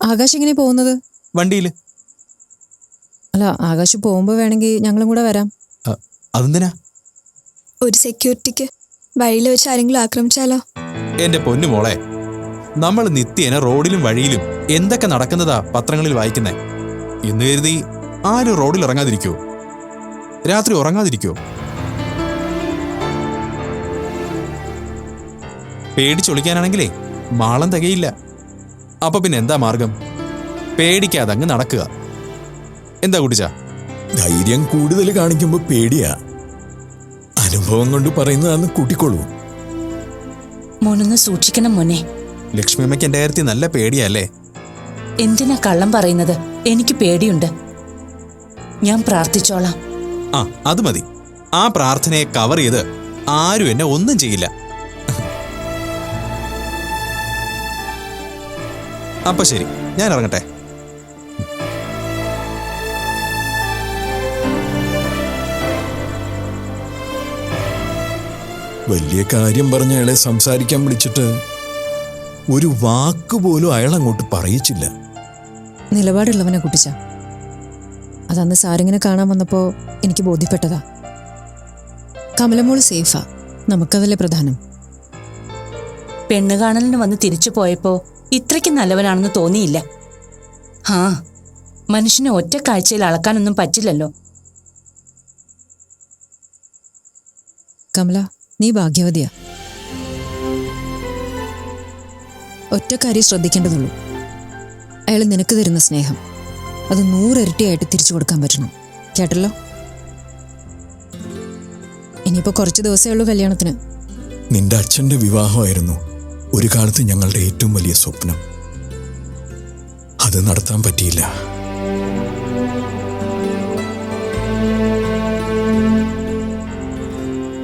ആകാശ് എങ്ങനെ പോകുന്നത്? വണ്ടിയിൽ അല്ല ആകാശ് പോകുമ്പോ വേണമെങ്കിൽ ഞങ്ങളും കൂടെ വരാം. അതെന്തിനാ? ഒരു സെക്യൂരിറ്റിക്ക് വഴിയിൽ വെച്ച് ആരെങ്കിലും ആക്രമിച്ചാലോ? എന്റെ പൊന്നു മോളെ നമ്മൾ നിത്യേന റോഡിലും വഴിയിലും എന്തൊക്കെ നടക്കുന്നതാ പത്രങ്ങളിൽ വായിക്കുന്നേ? എന്ന് കരുതി ആരും റോഡിൽ ഇറങ്ങാതിരിക്കോ? രാത്രി ഉറങ്ങാതിരിക്കോ? പേടിച്ചൊളിക്കാനാണെങ്കിലേ മാളം തികയില്ല. അപ്പൊ പിന്നെ എന്താ മാർഗം? പേടിക്കാതെ അങ്ങ് നടക്കുക. എന്താ കുടിച്ച ധൈര്യം കൂടുതൽ കാണിക്കുമ്പോ പേടിയാ. അനുഭവം കൊണ്ട് പറയുന്നതാന്ന് കൂട്ടിക്കോളൂ. മോനൊന്ന് സൂക്ഷിക്കണം മോനെ. ലക്ഷ്മി അമ്മയ്ക്ക് എന്റെ കാര്യത്തിൽ നല്ല പേടിയല്ലേ എന്തിനാ കള്ളം പറയുന്നത്? എനിക്ക് പേടിയുണ്ട്. ഞാൻ പ്രാർത്ഥിച്ചോളാം. ആ അത് മതി. ആ പ്രാർത്ഥനയെ കവർ ചെയ്ത് ആരും എന്നെ ഒന്നും ചെയ്യില്ല. അപ്പൊ ശരി. ഞാൻ ഇറങ്ങട്ടെ. വലിയ കാര്യം പറഞ്ഞ അയാളെ സംസാരിക്കാൻ വിളിച്ചിട്ട് ഒരു വാക്ക് പോലും അയാൾ അങ്ങോട്ട് പറയിച്ചില്ല. നിലപാടുള്ളവനെ കുട്ടിച്ച. അതന്ന് സാരിങ്ങനെ കാണാൻ വന്നപ്പോൾ എനിക്ക് ബോധ്യപ്പെട്ടതാ. കമലമോൾ സേഫാ. നമുക്കതല്ലേ പ്രധാനം. പെണ്ണ് കാണലിന് വന്ന് തിരിച്ചു പോയപ്പോ ഇത്രയ്ക്ക് നല്ലവനാണെന്ന് തോന്നിയില്ല. ആ മനുഷ്യനെ ഒറ്റ കാഴ്ചയിൽ അളക്കാനൊന്നും പറ്റില്ലല്ലോ. കമല നീ ഭാഗ്യവതിയാ. ഒറ്റ കാര്യം ശ്രദ്ധിക്കേണ്ടതുള്ളൂ. അയാൾ നിനക്ക് തരുന്ന സ്നേഹം. അത് നൂറിരട്ടിയായിട്ട് തിരിച്ചു കൊടുക്കാൻ പറ്റണം. കേട്ടല്ലോ? ഇനിയിപ്പോ കുറച്ച് ദിവസമേ ഉള്ളൂ കല്യാണത്തിന്. നിന്റെ അച്ഛന്റെ വിവാഹമായിരുന്നു. ഒരു കാലത്ത് ഞങ്ങളുടെ ഏറ്റവും വലിയ സ്വപ്നം. അത് നടത്താൻ പറ്റിയില്ല.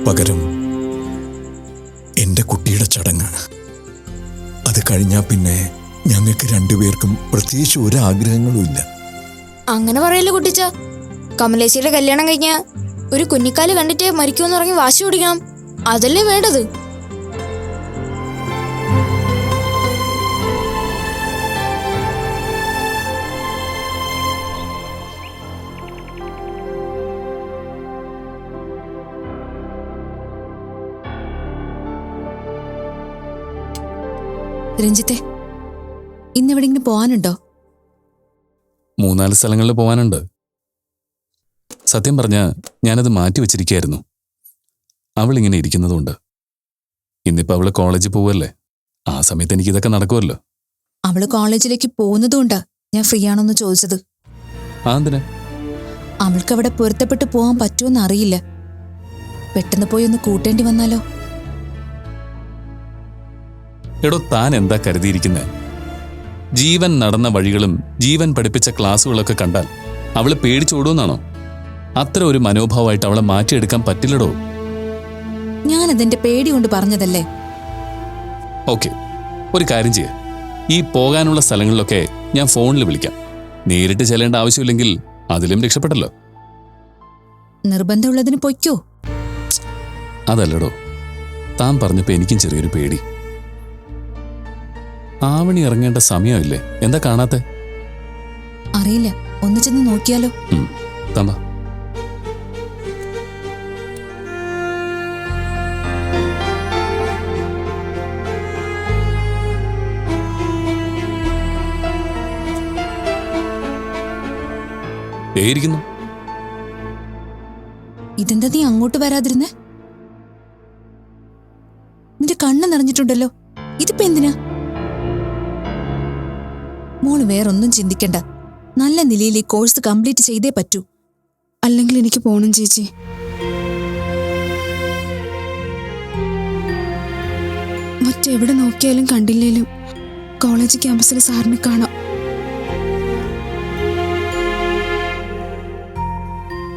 പകരം എന്റെ കുട്ടിയുടെ ചടങ്ങ്. അത് കഴിഞ്ഞാൽ പിന്നെ ഞങ്ങൾക്ക് രണ്ടുപേർക്കും പ്രത്യേകിച്ച് ഒരു ആഗ്രഹങ്ങളും ഇല്ല. അങ്ങനെ പറയല്ലോ കുട്ടിച്ച? കമലേശിയുടെ കല്യാണം കഴിഞ്ഞ ഒരു കുഞ്ഞിക്കാൽ കണ്ടിട്ട് മരിക്കുമെന്ന് പറഞ്ഞ് വാശി പിടിക്കണം. അതല്ലേ വേണ്ടത്? രഞ്ജിത്തെ ഇന്നെവിടെങ്കിലും പോവാനുണ്ടോ? മൂന്നാൽ സ്ഥലങ്ങളിൽ പോവാനുണ്ട്. സത്യം പറഞ്ഞ ഞാനത് മാറ്റി വെച്ചിരിക്കുകയായിരുന്നു അവൾ ഇങ്ങനെ ഇരിക്കുന്നതുകൊണ്ട്. ഇന്നിപ്പോ അവൾ കോളേജിൽ പോവല്ലേ? ആ സമയത്ത് എനിക്ക് ഇതൊക്കെ നടക്കുമല്ലോ അവൾ കോളേജിലേക്ക് പോകുന്നതുകൊണ്ടാ ഞാൻ ഫ്രീ ആണോന്ന് ചോദിച്ചത് അവൾക്ക് അവിടെ പൊരുത്തപ്പെട്ട് പോകാൻ പറ്റുമെന്ന് അറിയില്ല. പെട്ടെന്ന് പോയി ഒന്ന് കൂട്ടേണ്ടി വന്നാലോ? എടോ താൻ എന്താ കരുതിയിരിക്കുന്നത് ജീവൻ നടന്ന വഴികളും ജീവൻ പഠിപ്പിച്ച ക്ലാസ്സുകളൊക്കെ കണ്ടാൽ അവൾ പേടിച്ചോടൂന്നാണോ അത്ര ഒരു മനോഭാവമായിട്ട് അവളെ മാറ്റിയെടുക്കാൻ പറ്റില്ലടോ. ഞാൻ അതെന്റെ പേടി കൊണ്ട് പറഞ്ഞതല്ലേ? ഓക്കെ ഒരു കാര്യം ചെയ്യ. ഈ പോകാനുള്ള സ്ഥലങ്ങളിലൊക്കെ ഞാൻ ഫോണിൽ വിളിക്കാം. നേരിട്ട് ചെല്ലേണ്ട ആവശ്യമില്ലെങ്കിൽ അതിലും രക്ഷപ്പെട്ടല്ലോ. നിർബന്ധമുള്ളതിന് പൊയ്ക്കോ. അതല്ലടോ താൻ പറഞ്ഞപ്പോ എനിക്കും ചെറിയൊരു പേടി. ആവണി ഇറങ്ങേണ്ട സമയമില്ലേ? എന്താ കാണാത്തെ? അറിയില്ല. ഒന്ന് ചെന്ന് നോക്കിയാലോ. തമ്പാ. ഇരിക്കുന്നു ഇതെന്താ നീ അങ്ങോട്ട് വരാതിരുന്നേ? നിന്റെ കണ്ണ് നിറഞ്ഞിട്ടുണ്ടല്ലോ. ഇതിപ്പോ എന്തിനാ? മോൾ വേറൊന്നും ചിന്തിക്കണ്ട. നല്ല നിലയിൽ ഈ കോഴ്സ് കംപ്ലീറ്റ് ചെയ്തേ പറ്റൂ. അല്ലെങ്കിൽ എനിക്ക് പോണം ചേച്ചി. മറ്റെവിടെ നോക്കിയാലും കണ്ടില്ലേലും കോളേജ് ക്യാമ്പസിൽ സാറിനെ കാണാം.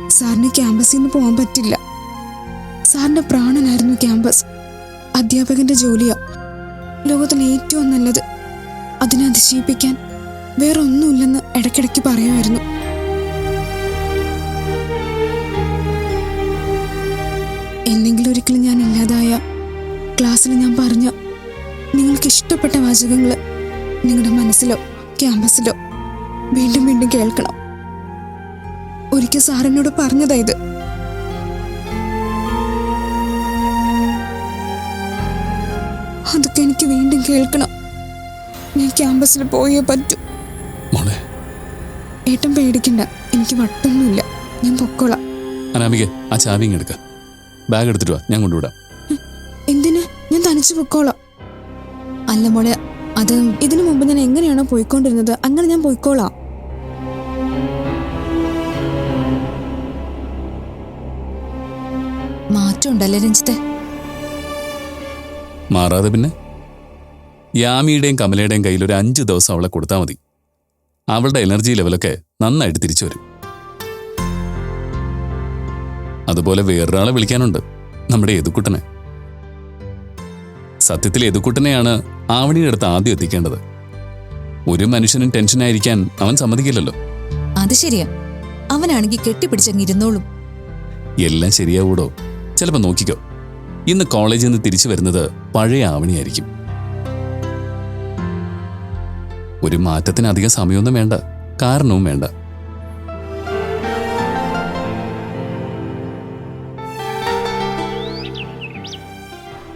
സാറിന് ക്യാമ്പസിൽ നിന്ന് പോകാൻ പറ്റില്ല. സാറിന്റെ പ്രാണനായിരുന്നു ക്യാമ്പസ്. അധ്യാപകന്റെ ജോലിയാ. ലോകത്തിലെ ഏറ്റവും നല്ലത്. അതിനെ അതിശയിപ്പിക്കാൻ വേറെ ഒന്നുമില്ലെന്ന് ഇടയ്ക്കിടയ്ക്ക് പറയുമായിരുന്നു. എന്നെങ്കിലും ഒരിക്കലും ഞാൻ ഇല്ലാതായ ക്ലാസ്സിൽ ഞാൻ പറഞ്ഞ നിങ്ങൾക്ക് ഇഷ്ടപ്പെട്ട വാചകങ്ങൾ നിങ്ങളുടെ മനസ്സിലോ ക്യാമ്പസിലോ വീണ്ടും വീണ്ടും കേൾക്കണം. ഒരിക്കൽ സാറിനോട് പറഞ്ഞതാ ഇത്. അതൊക്കെ എനിക്ക് വീണ്ടും കേൾക്കണം. ഞാൻ ക്യാമ്പസിൽ പോയേ പറ്റൂ. ഏട്ടൻ പേടിക്കണ്ട. എനിക്ക് വട്ടൊന്നുമില്ല. ഞാൻ പൊക്കോളാം. അനാമിക ആ ചാവി ഇങ്ങ് എടുക്ക. ബാഗ് എടുത്തിട്ട് വാ. ഞാൻ കൊണ്ടുവിടാം. എന്തിന്? ഞാൻ തനിച്ച് പൊക്കോളാം. അല്ല മോളെ അത് ഇതിനു മുമ്പ് ഞാൻ എങ്ങനെയാണോ പോയിക്കൊണ്ടിരുന്നത് അങ്ങനെ ഞാൻ പോയിക്കോളാം. മാറ്റമുണ്ടല്ലേ രഞ്ജിത്തെ? മാറാതെ പിന്നെ? യാമിയുടെയും കമലയുടെയും കയ്യിൽ ഒരു അഞ്ച് ദിവസം അവളെ കൊടുത്താൽ മതി. അവളുടെ എനർജി ലെവലൊക്കെ നന്നായിട്ട് തിരിച്ചു വരും. അതുപോലെ വേറൊരാളെ വിളിക്കാനുണ്ട് നമ്മുടെ എതുക്കുട്ടനെ സത്യത്തിൽ എതുക്കുട്ടനെയാണ് ആവണിയുടെ അടുത്ത് ആദ്യം എത്തിക്കേണ്ടത്? ഒരു മനുഷ്യനും ടെൻഷനായിരിക്കാൻ അവൻ സമ്മതിക്കില്ലല്ലോ. അത് ശരിയാ. അവനാണെങ്കിൽ കെട്ടിപ്പിടിച്ചങ്ങ് ഇരുന്നോളും. എല്ലാം ശരിയാവൂടോ? ചിലപ്പോൾ നോക്കിക്കോ. ഇന്ന് കോളേജിൽ നിന്ന് തിരിച്ചു വരുന്നത് പഴയ ആവണിയായിരിക്കും. ഒരു മാറ്റത്തിന് അധികം സമയമൊന്നും വേണ്ട. കാരണവും വേണ്ട.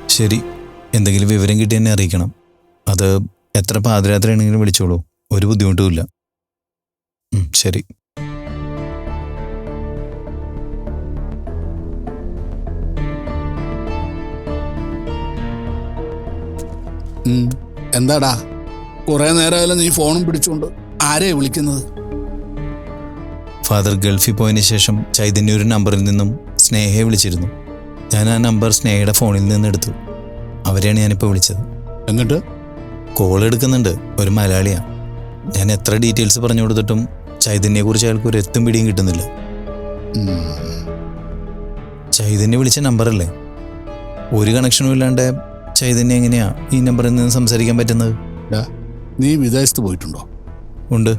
ശരി. എന്തെങ്കിലും വിവരം കിട്ടി എന്നെ അറിയിക്കണം. അത് എത്ര പാതിരാത്രി ആണെങ്കിലും വിളിച്ചോളൂ. ഒരു ബുദ്ധിമുട്ടുമില്ല ശരി. എന്താടാ? കുറെ നേരമായാലും നീ ഫോണും പിടിച്ചുകൊണ്ട് ആരെയാ വിളിക്കുന്നത്? ഫാദർ ഗൾഫിൽ പോയതിന് ശേഷം ചൈതന്യ ഒരു നമ്പറിൽ നിന്നും സ്നേഹയെ വിളിച്ചിരുന്നു. ഞാൻ ആ നമ്പർ സ്നേഹയുടെ ഫോണിൽ നിന്ന് എടുത്തു. അവരെയാണ് ഞാനിപ്പോൾ വിളിച്ചത്. എന്നിട്ട്? കോൾ എടുക്കുന്നുണ്ട്. ഒരു മലയാളിയാണ് ഞാൻ എത്ര ഡീറ്റെയിൽസ് പറഞ്ഞു കൊടുത്തിട്ടും ചൈതന്യയെക്കുറിച്ച് അയാൾക്ക് ഒരു എത്തും പിടിയും കിട്ടുന്നില്ല. ചൈതന്യ വിളിച്ച നമ്പറല്ലേ? ഒരു കണക്ഷനും ഇല്ലാണ്ട് ചൈതന്യ എങ്ങനെയാ ഈ നമ്പറിൽ നിന്ന് സംസാരിക്കാൻ പറ്റുന്നത്? നീ വിദേശത്ത് പോയിട്ടുണ്ടോ? ഉണ്ട്.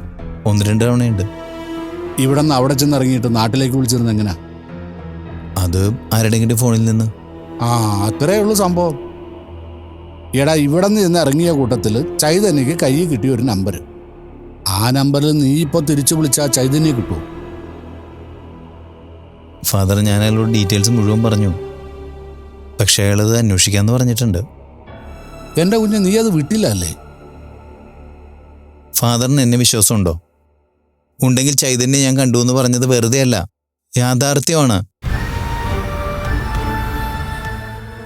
ഒന്ന് രണ്ട് തവണയുണ്ട്. ഇവിടെ നിന്ന് അവിടെ ചെന്ന് ഇറങ്ങിയിട്ട് നാട്ടിലേക്ക് വിളിച്ചിരുന്ന എങ്ങനെയാ അത് ആരുടെങ്കിലും ഫോണിൽ നിന്ന്. ആ അത്രേ ഉള്ളൂ സംഭവം. എടാ ഇവിടെ നിന്ന് ചെന്ന് ഇറങ്ങിയ കൂട്ടത്തിൽ ചൈതന്യക്ക് കയ്യിൽ കിട്ടിയ ഒരു നമ്പർ ആ നമ്പറിൽ നീ ഇപ്പോൾ തിരിച്ചു വിളിച്ചാൽ ചൈതന്യ കിട്ടുമോ ഫാദർ ഞാൻ അയാളോട് ഡീറ്റെയിൽസ് മുഴുവൻ പറഞ്ഞു. പക്ഷേ അയാളത് അന്വേഷിക്കാന്ന് പറഞ്ഞിട്ടുണ്ട്. എന്റെ കുഞ്ഞ് നീ അത് വിട്ടില്ല അല്ലേ? ഫാദറിന് എന്നെ വിശ്വാസമുണ്ടോ? ഉണ്ടെങ്കിൽ ചൈതന്യം ഞാൻ കണ്ടു എന്ന് പറഞ്ഞത് വെറുതെയല്ല യാഥാർത്ഥ്യമാണ്.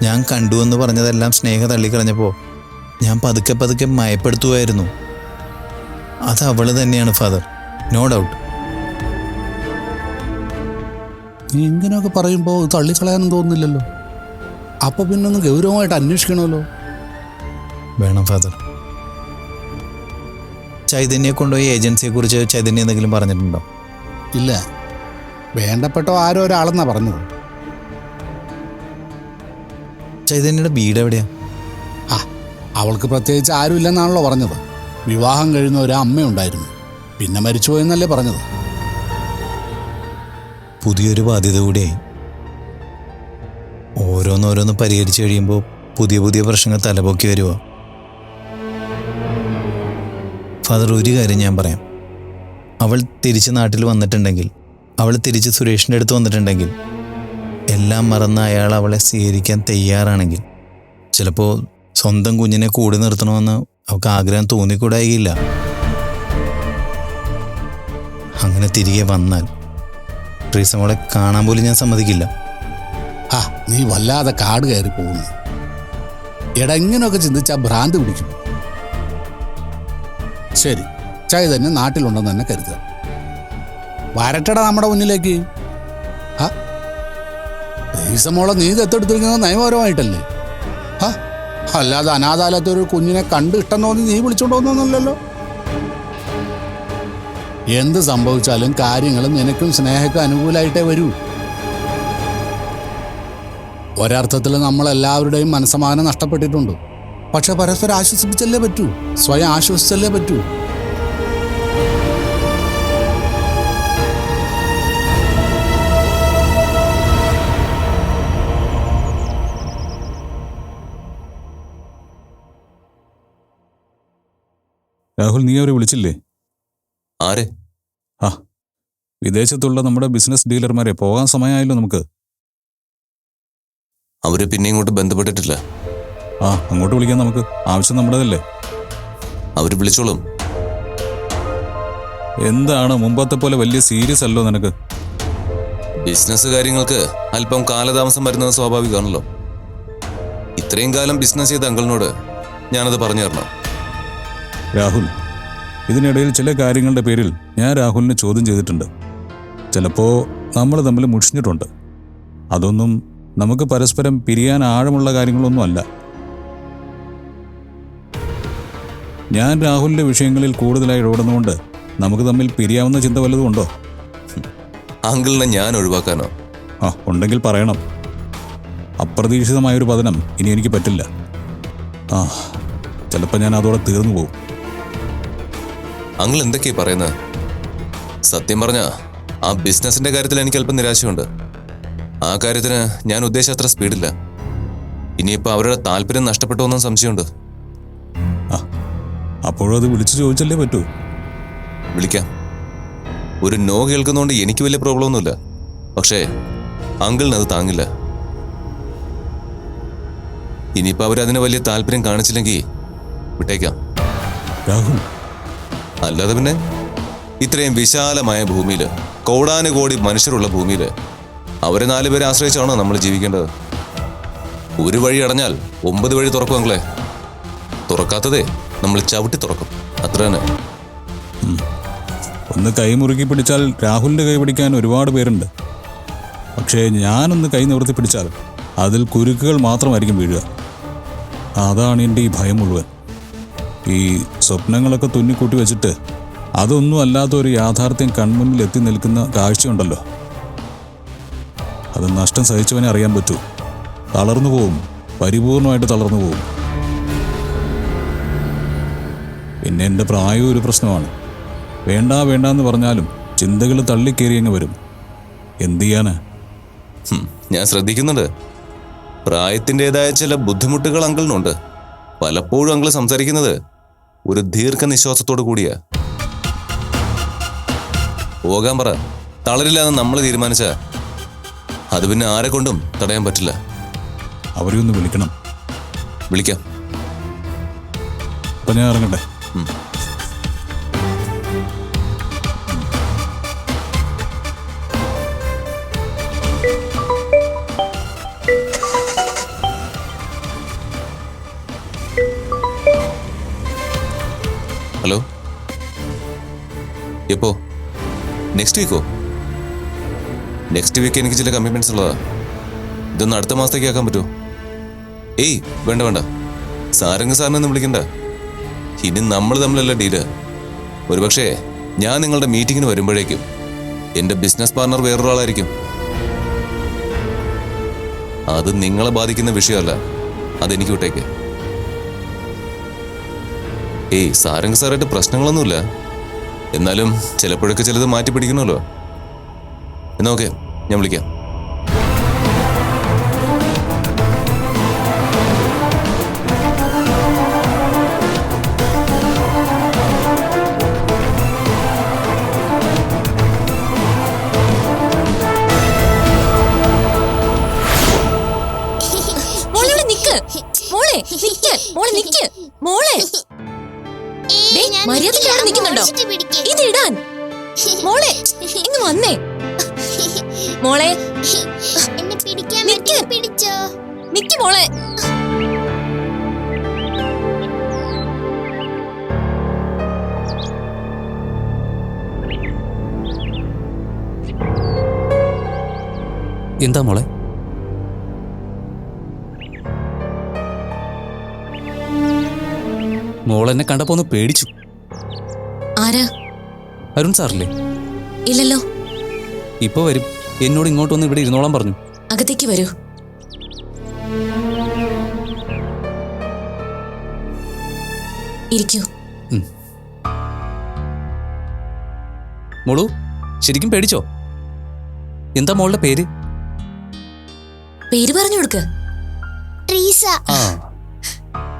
ഞാൻ കണ്ടു എന്ന് പറഞ്ഞതെല്ലാം സ്നേഹ തള്ളിക്കളഞ്ഞപ്പോൾ ഞാൻ പതുക്കെ പതുക്കെ മയപ്പെടുത്തുമായിരുന്നു അത് അവൾ തന്നെയാണ് ഫാദർ. No doubt. നീ ഇങ്ങനെയൊക്കെ പറയുമ്പോൾ തള്ളിക്കളയാനും തോന്നുന്നില്ലല്ലോ. അപ്പോൾ പിന്നെ ഒന്ന് ഗൗരവമായിട്ട് അന്വേഷിക്കണമല്ലോ. വേണം ഫാദർ. ചൈതന്യെ കൊണ്ടുപോയി ഏജൻസിയെക്കുറിച്ച് ചൈതന്യ എന്തെങ്കിലും പറഞ്ഞിട്ടുണ്ടോ? ഇല്ല. വേണ്ടപ്പെട്ട ആരോ ഒരാളെന്നാ പറഞ്ഞത്. ചൈതന്യയുടെ വീട് എവിടെയാ? ആ അവൾക്ക് പ്രത്യേകിച്ച് ആരുമില്ലെന്നാണല്ലോ പറഞ്ഞത്. വിവാഹം കഴിഞ്ഞ ഒരു അമ്മയുണ്ടായിരുന്നു. പിന്നെ മരിച്ചു മരിച്ചുപോയെന്നല്ലേ പറഞ്ഞത്. പുതിയൊരു ബാധ്യത കൂടിയായി ഓരോന്നോരോന്ന് പരിഹരിച്ചു കഴിയുമ്പോൾ പുതിയ പുതിയ പ്രശ്നങ്ങൾ തലപൊക്കി വരുക ഫാദർ ഒരു കാര്യം ഞാൻ പറയാം. അവൾ തിരിച്ച് നാട്ടിൽ വന്നിട്ടുണ്ടെങ്കിൽ അവൾ തിരിച്ച് സുരേഷിന്റെ അടുത്ത് വന്നിട്ടുണ്ടെങ്കിൽ എല്ലാം മറന്ന് അയാൾ അവളെ സ്വീകരിക്കാൻ തയ്യാറാണെങ്കിൽ ചിലപ്പോൾ സ്വന്തം കുഞ്ഞിനെ കൂടി നിർത്തണമെന്ന് അവൾക്ക് ആഗ്രഹം തോന്നിക്കൂടായില്ല. അങ്ങനെ തിരികെ വന്നാൽ ട്രീസ അവളെ കാണാൻ പോലും ഞാൻ സമ്മതിക്കില്ല. ആ നീ വല്ലാതെ കാട് കയറി പോകുന്നു. എടാ ഇങ്ങനെയൊക്കെ ചിന്തിച്ചാൽ ഭ്രാന്ത് പിടിക്കും. ശരി. ചൈതന്യം നാട്ടിലുണ്ടെന്ന് തന്നെ കരുതുക. വരട്ടടാ നമ്മുടെ മുന്നിലേക്ക്. ആ മോളെ നീ ദത്തെടുത്തിരിക്കുന്നത് നയപരമായിട്ടല്ലേ? ആ അല്ലാതെ അനാഥാലയത്തെ ഒരു കുഞ്ഞിനെ കണ്ട് ഇഷ്ടം തോന്നി നീ വിളിച്ചോണ്ട് വന്നൊന്നുമില്ലല്ലോ. എന്ത് സംഭവിച്ചാലും കാര്യങ്ങൾ നിനക്കും സ്നേഹക്കും അനുകൂലമായിട്ടേ വരൂ. ഒരർത്ഥത്തിൽ നമ്മളെല്ലാവരുടെയും മനസ്സമാനം നഷ്ടപ്പെട്ടിട്ടുണ്ട്. പക്ഷെ പരസ്പരം ആശ്വസിപ്പിച്ചല്ലേ പറ്റൂ? സ്വയം ആശ്വസിച്ചല്ലേ പറ്റൂ? രാഹുൽ നീ അവരെ വിളിച്ചില്ലേ? ആരെ? ആ വിദേശത്തുള്ള നമ്മുടെ ബിസിനസ് ഡീലർമാരെ പോകാൻ സമയമായല്ലോ നമുക്ക്. അവർ പിന്നെ ഇങ്ങോട്ട് ബന്ധപ്പെട്ടിട്ടില്ല. ആ അങ്ങോട്ട് വിളിക്കാം നമുക്ക്. ആവശ്യം നമ്മുടേതല്ലേ? അവർ വിളിച്ചോളും. എന്താണ് മുമ്പത്തെ പോലെ വലിയ സീരിയസ് അല്ലോ നിനക്ക്? ബിസിനസ് കാര്യങ്ങൾക്ക് അല്പം കാലതാമസം വരുന്നത് സ്വാഭാവികമാണല്ലോ. ഇത്രയും കാലം ബിസിനസ് ചെയ്ത അങ്കിളിനോട് ഞാനത് പറഞ്ഞു തരണം. രാഹുൽ ഇതിനിടയിൽ ചില കാര്യങ്ങളുടെ പേരിൽ ഞാൻ രാഹുലിനെ ചോദ്യം ചെയ്തിട്ടുണ്ട്. ചിലപ്പോൾ നമ്മൾ തമ്മിൽ മുഷിഞ്ഞിട്ടുണ്ട്. അതൊന്നും നമുക്ക് പരസ്പരം പിരിയാൻ ആഴമുള്ള കാര്യങ്ങളൊന്നും അല്ല. ഞാൻ രാഹുലിന്റെ വിഷയങ്ങളിൽ കൂടുതലായി ഇടപെടുന്നതുകൊണ്ട് നമുക്ക് തമ്മിൽ പിരിയാവുന്ന ചിന്ത വല്ലതും ഉണ്ടോ? അങ്കിളിനെ ഞാൻ ഒഴിവാക്കാനോ? ആ ഉണ്ടെങ്കിൽ പറയണം. അപ്രതീക്ഷിതമായ ഒരു പതനം ഇനി എനിക്ക് പറ്റില്ല. ആ ചിലപ്പോൾ ഞാൻ അതോടെ തീർന്നു പോകും അങ്കിൾ എന്തൊക്കെയാ പറയുന്നത് സത്യം പറഞ്ഞ ആ ബിസിനസിന്റെ കാര്യത്തിൽ എനിക്ക് അല്പം നിരാശയുണ്ട്. ആ കാര്യത്തിന് ഞാൻ ഉദ്ദേശിച്ച അത്ര സ്പീഡില്ല. ഇനിയിപ്പോ അവരുടെ താല്പര്യം നഷ്ടപ്പെട്ടു എന്നും സംശയമുണ്ട്. അപ്പോഴും അത് വിളിച്ചു ചോദിച്ചല്ലേ പറ്റൂ? വിളിക്കാം. ഒരു നോ കേൾക്കുന്നതുകൊണ്ട് എനിക്ക് വലിയ പ്രോബ്ലം ഒന്നുമില്ല പക്ഷേ അങ്കിളിന് അത് താങ്ങില്ല. ഇനിയിപ്പോ അവരതിന് വലിയ താല്പര്യം കാണിച്ചില്ലെങ്കിൽ വിട്ടേക്കാം. രാഹുൽ. അല്ലാതെ പിന്നെ ഇത്രയും വിശാലമായ ഭൂമിയിൽ കോടാനുകോടി മനുഷ്യരുള്ള ഭൂമിയിൽ അവരെ നാലുപേരെ ആശ്രയിച്ചാണോ നമ്മൾ ജീവിക്കേണ്ടത്? ഒരു വഴി അടഞ്ഞാൽ ഒമ്പത് വഴി തുറക്കും അങ്ങളെ തുറക്കാത്തതേ നമ്മൾ ചവിട്ടി തുറക്കും. അത്ര തന്നെ. ഒന്ന് കൈ മുറുക്കി പിടിച്ചാൽ രാഹുലിന്റെ കൈ പിടിക്കാൻ ഒരുപാട് പേരുണ്ട്. പക്ഷേ ഞാനൊന്ന് കൈ നിവർത്തി പിടിച്ചാൽ അതിൽ കുരുക്കുകൾ മാത്രമായിരിക്കും വീഴുക. അതാണ് എന്റെ ഈ ഭയം മുഴുവൻ. ഈ സ്വപ്നങ്ങളൊക്കെ തുന്നിക്കൂട്ടി വെച്ചിട്ട് അതൊന്നും അല്ലാത്ത ഒരു യാഥാർത്ഥ്യം കൺമുന്നിൽ എത്തി നിൽക്കുന്ന കാഴ്ചയുണ്ടല്ലോ. അത് നഷ്ടം സഹിച്ചവനെ അറിയാൻ പറ്റൂ. തളർന്നു പോവും. പരിപൂർണമായിട്ട് തളർന്നു പോവും. പിന്നെ എന്റെ പ്രായവും ഒരു പ്രശ്നമാണ്. വേണ്ട വേണ്ട എന്ന് പറഞ്ഞാലും ചിന്തകൾ തള്ളിക്കേറി അങ്ങ് വരും. എന്തു ചെയ്യാന്? ഞാൻ ശ്രദ്ധിക്കുന്നുണ്ട്. പ്രായത്തിന്റെതായ ചില ബുദ്ധിമുട്ടുകൾ അങ്കിളിനുണ്ട്. പലപ്പോഴും അങ്കിൾ സംസാരിക്കുന്നത് ഒരു ദീർഘനിശ്വാസത്തോടു കൂടിയാ. പോകാൻ പറ. തളരില്ല എന്ന് നമ്മൾ തീരുമാനിച്ച അത് പിന്നെ ആരെ കൊണ്ടും തടയാൻ പറ്റില്ല. അവരെ ഒന്ന് വിളിക്കണം. വിളിക്കാം. അപ്പം ഞാൻ ഇറങ്ങട്ടെ? ഹലോ? എപ്പോ? നെക്സ്റ്റ് വീക്കോ നെക്സ്റ്റ് വീക്ക് എനിക്ക് ചില കമ്മിറ്റ്മെന്റ്സ് ഉള്ളതാ. ഇതൊന്ന് അടുത്ത മാസത്തേക്ക് ആക്കാൻ പറ്റുമോ? ഏയ് വേണ്ട വേണ്ട. സാരംഗ സാറിനെ വിളിക്കണ്ട. ഇനി നമ്മൾ തമ്മിലല്ല ഡീൽ ഒരുപക്ഷേ ഞാൻ നിങ്ങളുടെ മീറ്റിങ്ങിന് വരുമ്പോഴേക്കും എന്റെ ബിസിനസ് പാർട്ണർ വേറൊരാളായിരിക്കും. അത് നിങ്ങളെ ബാധിക്കുന്ന വിഷയമല്ല. അതെനിക്ക് വിട്ടേക്ക്. ഏയ് സാരംഗ് സാറായിട്ട് പ്രശ്നങ്ങളൊന്നുമില്ല. എന്നാലും ചിലപ്പോഴൊക്കെ ചിലത് മാറ്റി പിടിക്കണമല്ലോ എന്നാ ഓക്കെ ഞാൻ വിളിക്കാം. മോളെ നിക്ക്. മോളെ. മര്യാദയ്ക്ക് അവിടെ നിൽക്കുന്നുണ്ടോ? ഇത് ഇടാൻ. മോളെ ഇങ്ങ് വന്നേ. മോളെ. എന്നെ പിടിക്കാൻ. പിടിച്ചോ? നിക്ക് മോളെ. എന്താ മോളെ? മോളെന്നെ കണ്ടപ്പോ ഒന്ന് പേടിച്ചു. ആരാ? അരുൺ സാറില്ലേ? ഇല്ലല്ലോ. ഇപ്പൊ വരും. എന്നോട് ഇങ്ങോട്ട് വന്ന് ഇവിടെ ഇരുന്നോളാൻ പറഞ്ഞു. അകത്തേക്ക് വരൂ. ഇരിക്കൂ. മോളു ശരിക്കും പേടിച്ചോ? എന്താ മോളുടെ പേര്? പേര് പറഞ്ഞു കൊടുക്ക്. ട്രീസ.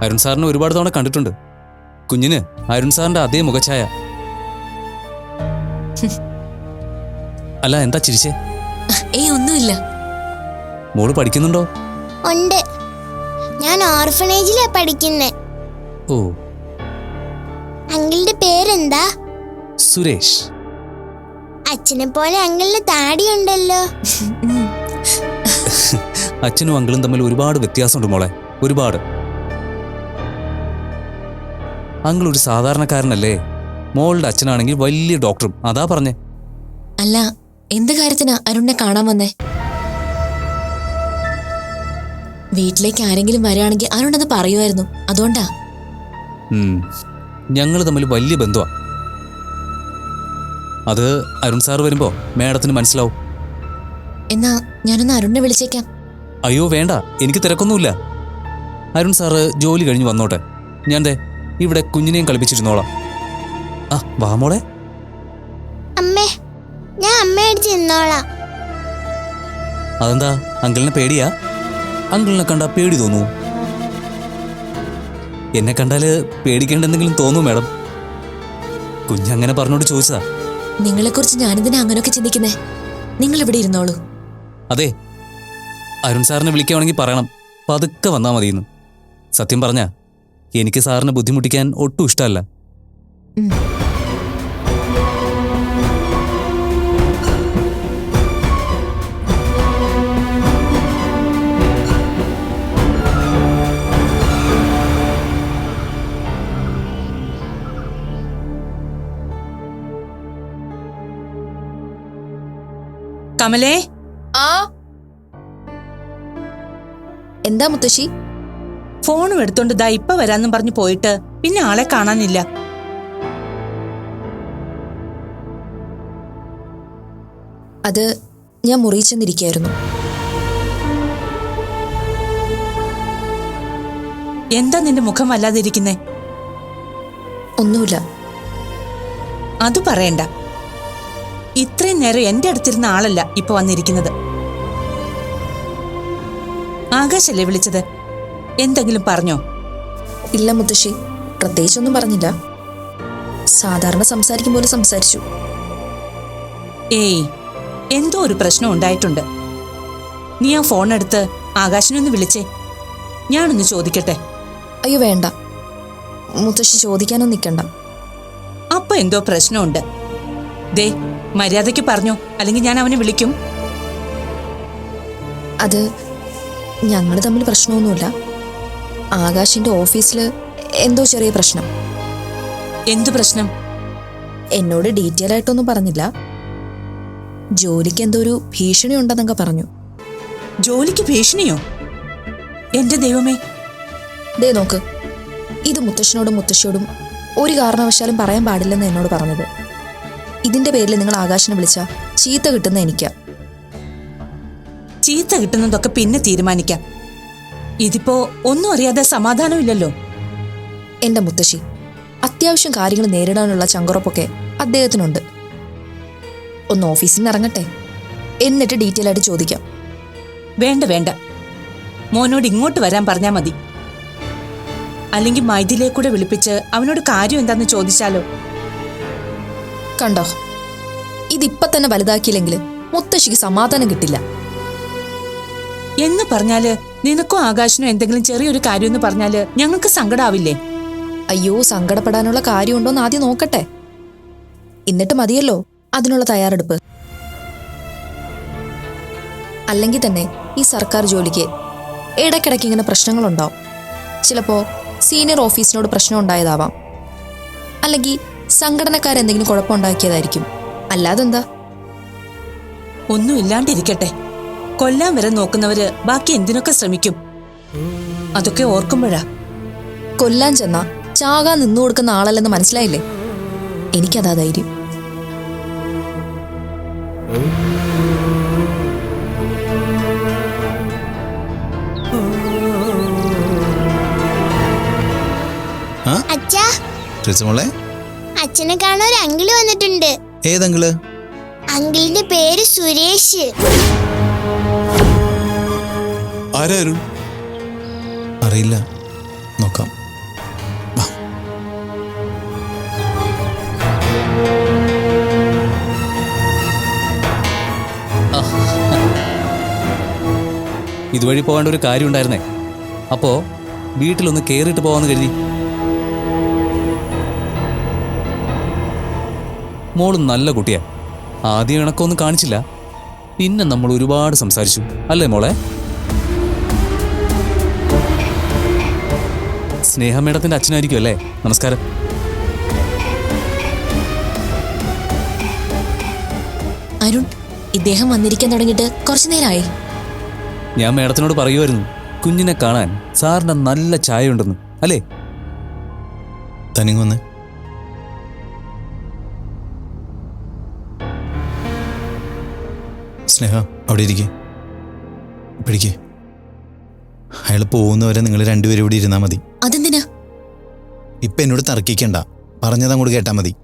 അരുൺ സാറിനെ ഒരുപാട് തവണ കണ്ടിട്ടുണ്ട്. കുഞ്ഞിന് അരുൺ സാറിന്റെ അതേ മുഖഛായ. അല്ല എന്താ ചിരിച്ചേ? ഏയ് ഒന്നുമില്ല. മോൾ പഠിക്കുന്നുണ്ടോ? ഉണ്ട്. ഞാൻ ഓർഫനേജിലാ പഠിക്കുന്നേ. ഓ. അങ്കിളിന്റെ പേരെന്താ? സുരേഷ്. അച്ഛനെ പോലെ അങ്കിളിന് താടിയുണ്ടല്ലോ. അച്ഛനും അങ്കിളും തമ്മിൽ ഒരുപാട് വ്യത്യാസമുണ്ട് മോളെ. ഒരുപാട്. അങ്കിൾ ഒരു സാധാരണക്കാരനല്ലേ? മോളുടെ അച്ഛനാണെങ്കിൽ വലിയ ഡോക്ടറും. അതാ പറഞ്ഞേ. അല്ല എന്ത് കാര്യത്തിനാ അരുണിനെ കാണാൻ വന്നേ? വീട്ടിലേക്ക് ആരെങ്കിലും വരികയാണെങ്കിൽ അരുണത് പറയുമായിരുന്നു. അതുകൊണ്ടാ? ഞങ്ങൾ തമ്മിൽ വലിയ ബന്ധമാ അത് അരുൺ സാർ വരുമ്പോ മേഡത്തിന് മനസ്സിലാവും. എന്നാ ഞാനൊന്ന് അരുണിനെ വിളിച്ചേക്കാം. അയ്യോ വേണ്ട. എനിക്ക് തിരക്കൊന്നുമില്ല. അരുൺ സാറ് ജോലി കഴിഞ്ഞ് വന്നോട്ടെ. ഞാൻ ദേ ഇവിടെ കുഞ്ഞിനെയും കളിപ്പിച്ചിരുന്നോളാം. ആ വാ മോളെ. അമ്മേ ഞാൻ അതെന്താ അങ്കിളിനെ പേടിയാ? അങ്കിളിനെ കണ്ടാ പേടി തോന്നു എന്നെ കണ്ടാൽ പേടിക്കേണ്ട എന്തെങ്കിലും തോന്നൂ മാഡം. കുഞ്ഞങ്ങനെ പറഞ്ഞോട് ചോദിച്ചതാ. നിങ്ങളെ കുറിച്ച് ഞാനെന്തിനാ അങ്ങനെയൊക്കെ ചിന്തിക്കുന്നേ? നിങ്ങൾ ഇവിടെ ഇരുന്നോളൂ. അതെ അരുൺ സാറിനെ വിളിക്കുകയാണെങ്കിൽ പറയണം. പതുക്കെ വന്നാ മതിയെന്ന്. സത്യം പറഞ്ഞ എനിക്ക് സാറിനെ ബുദ്ധിമുട്ടിക്കാൻ ഒട്ടും ഇഷ്ടമല്ല. കമലേ? ആ? എന്താ മുത്തശ്ശി? ഫോണും എടുത്തോണ്ട് ദാ ഇപ്പൊ വരാന്നും പറഞ്ഞു പോയിട്ട് പിന്നെ ആളെ കാണാനില്ല. അത് ഞാൻ മുറിയിൽ ചെന്നിരിക്കായിരുന്നു. എന്താ നിന്റെ മുഖം വല്ലാതിരിക്കുന്നേ? ഒന്നുമില്ല. അത് പറയണ്ട. ഇത്രയും നേരം എന്റെ അടുത്തിരുന്ന ആളല്ല ഇപ്പൊ വന്നിരിക്കുന്നത്. ആകാശല്ലേ വിളിച്ചത്? എന്തെങ്കിലും പറഞ്ഞോ? ഇല്ല മുത്തശ്ശി. പ്രത്യേകിച്ചൊന്നും പറഞ്ഞില്ല. സാധാരണ സംസാരിക്കും പോലെ സംസാരിച്ചു. ഏയ് എന്തോ ഒരു പ്രശ്നം ഉണ്ടായിട്ടുണ്ട്. നീ ആ ഫോൺ എടുത്ത് ആകാശിനൊന്ന് വിളിച്ചേ. ഞാനൊന്ന് ചോദിക്കട്ടെ. അയ്യോ വേണ്ട. മുത്തശ്ശി ചോദിക്കാനൊന്നും നിൽക്കണ്ട. അപ്പൊ എന്തോ പ്രശ്നമുണ്ട്. ദേ മര്യാദയ്ക്ക് പറഞ്ഞോ അല്ലെങ്കിൽ ഞാൻ അവനെ വിളിക്കും. അത് ഞങ്ങൾ തമ്മിൽ പ്രശ്നമൊന്നുമില്ല. ആകാശിന്റെ ഓഫീസിൽ എന്തോ ചെറിയ പ്രശ്നം. എന്തു പ്രശ്നം? എന്നോട് ഡീറ്റെയിൽ ആയിട്ടൊന്നും പറഞ്ഞില്ല. ജോലിക്ക് എന്തോ ഒരു ഭീഷണി ഉണ്ടെന്നൊക്കെ പറഞ്ഞു. ജോലിക്ക് ഭീഷണിയോ? എന്റെ ദൈവമേ. ദേ നോക്ക്. ഇത് മുത്തശ്ശനോടും മുത്തശ്ശിയോടും ഒരു കാരണവശാലും പറയാൻ പാടില്ലെന്ന് എന്നോട് പറഞ്ഞത്. ഇതിന്റെ പേരിൽ നിങ്ങൾ ആകാശിനെ വിളിച്ച ചീത്ത കിട്ടുന്ന എനിക്കാ. ചീത്ത കിട്ടുന്നതൊക്കെ പിന്നെ തീരുമാനിക്കാം. ഇതിപ്പോ ഒന്നും അറിയാതെ സമാധാനമില്ലല്ലോ. എന്റെ മുത്തശ്ശി അത്യാവശ്യം കാര്യങ്ങൾ നേരിടാനുള്ള ചങ്കുറപ്പൊക്കെ അദ്ദേഹത്തിനുണ്ട്. ഒന്ന് ഓഫീസിൽ നിന്ന് ഇറങ്ങട്ടെ. എന്നിട്ട് ഡീറ്റെയിൽ ആയിട്ട് ചോദിക്കാം. വേണ്ട വേണ്ട. മോനോട് ഇങ്ങോട്ട് വരാൻ പറഞ്ഞാൽ മതി. അല്ലെങ്കിൽ മൈഥിലേക്കൂടെ വിളിപ്പിച്ച് അവനോട് കാര്യം എന്താന്ന് ചോദിച്ചാലോ? കണ്ടോ? ഇതിപ്പ തന്നെ വലുതാക്കിയില്ലെങ്കിൽ മുത്തശ്ശിക്ക് സമാധാനം കിട്ടില്ല. എന്ന് പറഞ്ഞാൽ നിനക്കോ ആകാശനോ എന്തെങ്കിലും ചെറിയൊരു കാര്യം എന്ന് പറഞ്ഞാൽ ഞങ്ങൾക്ക് സങ്കടാവില്ലേ? അയ്യോ സങ്കടപ്പെടാനുള്ള കാര്യമുണ്ടോന്ന് ആദ്യം നോക്കട്ടെ. എന്നിട്ട് മതിയല്ലോ അതിനുള്ള തയ്യാറെടുപ്പ്. അല്ലെങ്കിൽ തന്നെ ഈ സർക്കാർ ജോലിക്ക് ഇടയ്ക്കിടയ്ക്ക് ഇങ്ങനെ പ്രശ്നങ്ങളുണ്ടാവും ചിലപ്പോ സീനിയർ ഓഫീസിനോട് പ്രശ്നം ഉണ്ടായതാവാം. അല്ലെങ്കിൽ സംഘടനക്കാരെന്തെങ്കിലും കുഴപ്പമുണ്ടാക്കിയതായിരിക്കും. അല്ലാതെന്താ? ഒന്നും ഇല്ലാണ്ടിരിക്കട്ടെ. കൊല്ലാൻ വരെ നോക്കുന്നവര് ബാക്കി എന്തിനൊക്കെ ശ്രമിക്കും? അതൊക്കെ ഓർക്കുമ്പോഴാ. കൊല്ലാൻ ചെന്ന ചാകാൻ നിന്നു കൊടുക്കുന്ന ആളല്ലെന്ന് മനസ്സിലായില്ലേ? എനിക്കതാ ധൈര്യം. അച്ഛനെ കാണാൻ ഒരു അങ്കിൾ വന്നിട്ടുണ്ട്. ഏതങ്കിൾ? അങ്കിളിന്റെ പേര് സുരേഷ്. ആരായിരുന്നു അറിയില്ല. നോക്കാം. ഇതുവഴി പോകേണ്ട ഒരു കാര്യം ഉണ്ടായിരുന്നേ. അപ്പോ വീട്ടിലൊന്ന് കേറിയിട്ട് പോവാന്ന് കരുതി. മോൾ നല്ല കുട്ടിയാ. ആദ്യം ഇണക്കമൊന്നും കാണിച്ചില്ല. പിന്നെ നമ്മൾ ഒരുപാട് സംസാരിച്ചു. അല്ലേ മോളെ? സ്നേഹമേടത്തിന്റെ അച്ഛനായിരിക്കും അല്ലേ? നമസ്കാരം. അരുൺ ഇദ്ദേഹം വന്നിരിക്കാൻ തുടങ്ങിയിട്ട് കുറച്ചു നേരമായി. ഞാൻ മേഡത്തിനോട് പറയുമായിരുന്നു കുഞ്ഞിനെ കാണാൻ സാറിന്റെ നല്ല ചായ ഉണ്ടെന്ന് അല്ലേ തനിങ്ങൊന്ന് സ്നേഹ അവിടെ ഇരിക്കേ. പിടിക്കേ. അയാൾ പോകുന്നവരെ നിങ്ങൾ രണ്ടുപേരും ഇവിടെ ഇരുന്നാൽ മതി. അതെന്തിനാ? ഇപ്പം എന്നോട് തർക്കിക്കണ്ട. പറഞ്ഞതങ്ങോട്ട് കേട്ടാ മതി.